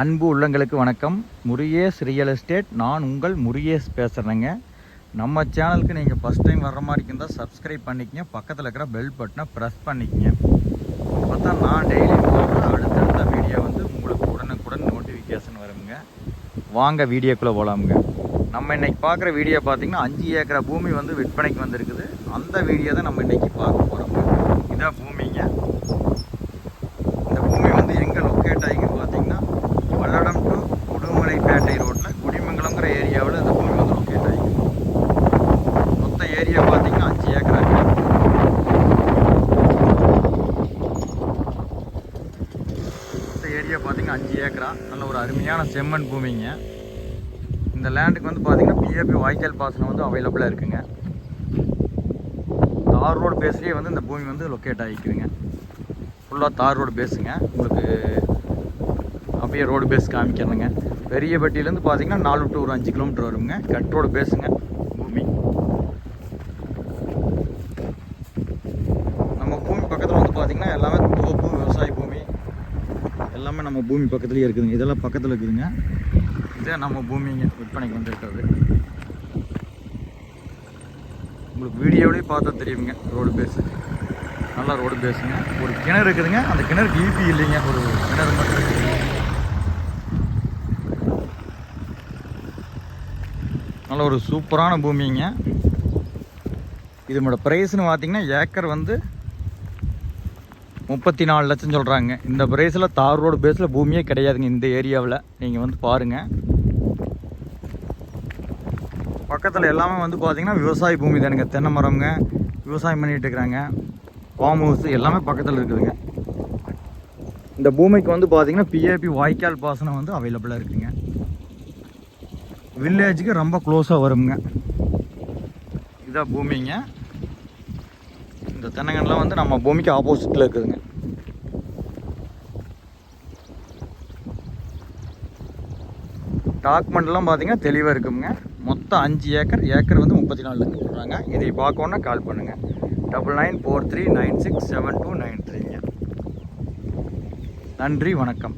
அன்பு உள்ளங்களுக்கு வணக்கம். முருகேஸ் ரியல் எஸ்டேட் நான் உங்கள் முருகேஷ் பேசுகிறேங்க நம்ம சேனலுக்கு நீங்கள் ஃபஸ்ட் டைம் வர்ற மாதிரி இருந்தால் சப்ஸ்கிரைப் பண்ணிக்கங்க. பக்கத்தில் இருக்கிற பெல் பட்டனை ப்ரெஸ் பண்ணிக்கங்க. அப்போ தான் நான் டெய்லி போடுற அடுத்தடுத்த வீடியோ வந்து உங்களுக்கு உடனுக்குடன் நோட்டிஃபிகேஷன் வருங்க. வாங்க வீடியோக்குள்ளே போகலாமுங்க நம்ம இன்றைக்கி பார்க்குற வீடியோ பார்த்தீங்கன்னா அஞ்சு ஏக்கரை பூமி வந்து விற்பனைக்கு வந்திருக்குது. அந்த வீடியோ தான் நம்ம இன்றைக்கி பார்க்க போகிறோம் இதான் பூமிங்க இந்த பூமி வந்து எங்கே லொக்கேட் ஆகிக்குது பார்த்தீங்கன்னா பல்லடம் டு உடுமலைப்பேட்டை ரோட்டில் குடிமங்கலங்கிற ஏரியாவில் இந்த பூமி வந்து லொக்கேட் ஆகிக்குது மொத்த ஏரியா அஞ்சு ஏக்கரா மொத்த ஏரியா பார்த்தீங்கன்னா அஞ்சு ஏக்கரா நல்ல ஒரு அருமையான செம்மண் பூமிங்க இந்த லேண்டுக்கு வந்து பார்த்தீங்கன்னா பிஏபி வாய்க்கால் பாசனம் வந்து அவைலபிளாக இருக்குங்க. தார் ரோடு பேஸ்லேயே வந்து இந்த பூமி வந்து லொக்கேட் ஆகிக்குதுங்க. ஃபுல்லாக தார் ரோடு பேஸுங்க உங்களுக்கு அப்படியே ரோடு பேஸ் காமிக்கிறேங்க பெரியப்பட்டியிலேருந்து பார்த்தீங்கன்னா நாலு டு ஒரு அஞ்சு கிலோமீட்டர் வருங்க. கட் ரோடு பேஸுங்க பூமி நம்ம பூமி பக்கத்தில் வந்து பார்த்தீங்கன்னா எல்லாமே தோப்பு விவசாய பூமி எல்லாமே நம்ம பூமி பக்கத்துலேயே இருக்குதுங்க. இதெல்லாம் பக்கத்தில் இருக்குதுங்க. இதே நம்ம பூமிங்க விற்பனைக்கு வந்திருக்கிறது. உங்களுக்கு வீடியோவிலேயே பார்த்தா தெரியுங்க ரோடு பேஸு நல்லா ரோடு பேஸுங்க ஒரு கிணறு இருக்குதுங்க. அந்த கிணறுக்கு ஈபி இல்லைங்க. ஒரு கிணறு மட்டும் இருக்குது நல்ல ஒரு சூப்பரான பூமிங்க. இதோட ப்ரைஸ்னு பார்த்தீங்கன்னா ஏக்கர் வந்து முப்பத்தி நாலு லட்சம் சொல்கிறாங்க இந்த ப்ரைஸில் தார் ரோடு பேஸில் பூமியே கிடையாதுங்க இந்த ஏரியாவில். நீங்கள் வந்து பாருங்கள் பக்கத்தில் எல்லாமே வந்து பார்த்திங்கன்னா விவசாய பூமி தானுங்க. தென்னை மரம்ங்க விவசாயம் பண்ணிகிட்டு இருக்கிறாங்க. ஃபார்ம் ஹவுஸ் எல்லாமே பக்கத்தில் இருக்குதுங்க. இந்த பூமிக்கு வந்து பார்த்தீங்கன்னா பிஏபி வாய்க்கால் பாசனம் வந்து அவைலபிளாக இருக்குதுங்க. வில்லேஜுக்கு ரொம்ப க்ளோஸாக வருங்க இதான் பூமிங்க. இந்த தென்னங்கன்லாம் வந்து நம்ம பூமிக்கு ஆப்போசிட்டில் இருக்குதுங்க. டாக்குமெண்ட்லாம் பார்த்தீங்கன்னா தெளிவாக இருக்குங்க. மொத்தம் அஞ்சு ஏக்கர் ஏக்கர் வந்து முப்பத்தி நாலு லட்சம் சொல்கிறாங்க இதை பார்க்கணுன்னா கால் பண்ணுங்கள் double nine four three nine six seven two nine த்ரீங்க. நன்றி வணக்கம்.